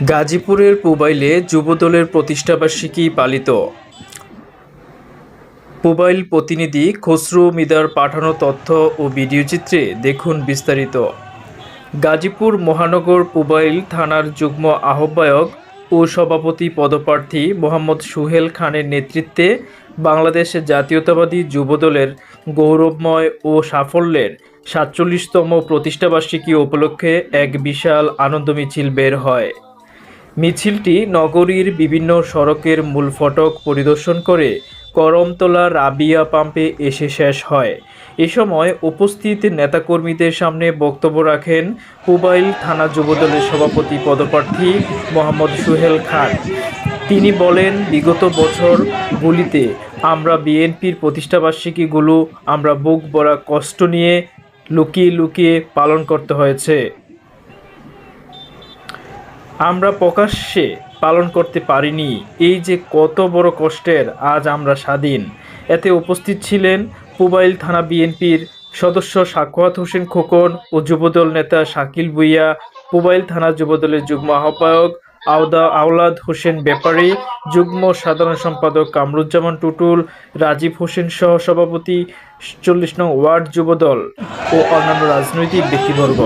গাজীপুরের পুবাইলে যুবদলের প্রতিষ্ঠাবার্ষিকী পালিত। পুবাইল প্রতিনিধি খসরু মিদার পাঠানো তথ্য ও ভিডিওচিত্রে দেখুন বিস্তারিত। গাজীপুর মহানগর পুবাইল থানার যুগ্ম আহ্বায়ক ও সভাপতি পদপ্রার্থী মোহাম্মদ সুহেল খানের নেতৃত্বে বাংলাদেশ জাতীয়তাবাদী যুবদলের গৌরবময় ও সাফল্যের সাতচল্লিশতম প্রতিষ্ঠাবার্ষিকী উপলক্ষে এক বিশাল আনন্দ মিছিল বের হয়। মিছিলটি নগরীর বিভিন্ন সড়কের মূল ফটক পরিদর্শন করে করমতলা রাবিয়া পাম্পে এসে শেষ হয়। এ সময় উপস্থিত নেতাকর্মীদের সামনে বক্তব্য রাখেন পুবাইল থানা যুবদলের সভাপতি পদপ্রার্থী মোহাম্মদ সুহেল খান। তিনি বলেন, বিগত বছর গুলিতে আমরা বিএনপির প্রতিষ্ঠাবার্ষিকীগুলো আমরা বুক ভরা কষ্ট নিয়ে লুকিয়ে লুকিয়ে পালন করতে হয়েছে। আমরা প্রকাশ্যে পালন করতে পারিনি। এই যে কত বড় কষ্টের আজ আমরা স্বাধীন। এতে উপস্থিত ছিলেন পুবাইল থানা বিএনপির সদস্য সাক্ষাৎ হোসেন খোকন ও যুবদল নেতা শাকিল ভুইয়া, পুবাইল থানা যুবদলের যুগ্ম আহ্বায়ক আওদা আওলাদ হোসেন ব্যাপারী, যুগ্ম সাধারণ সম্পাদক কামরুজ্জামান টুটুল, রাজীব হোসেন সহ সভাপতি চল্লিশ নং ওয়ার্ড যুবদল ও অন্যান্য রাজনৈতিক ব্যক্তিবর্গ।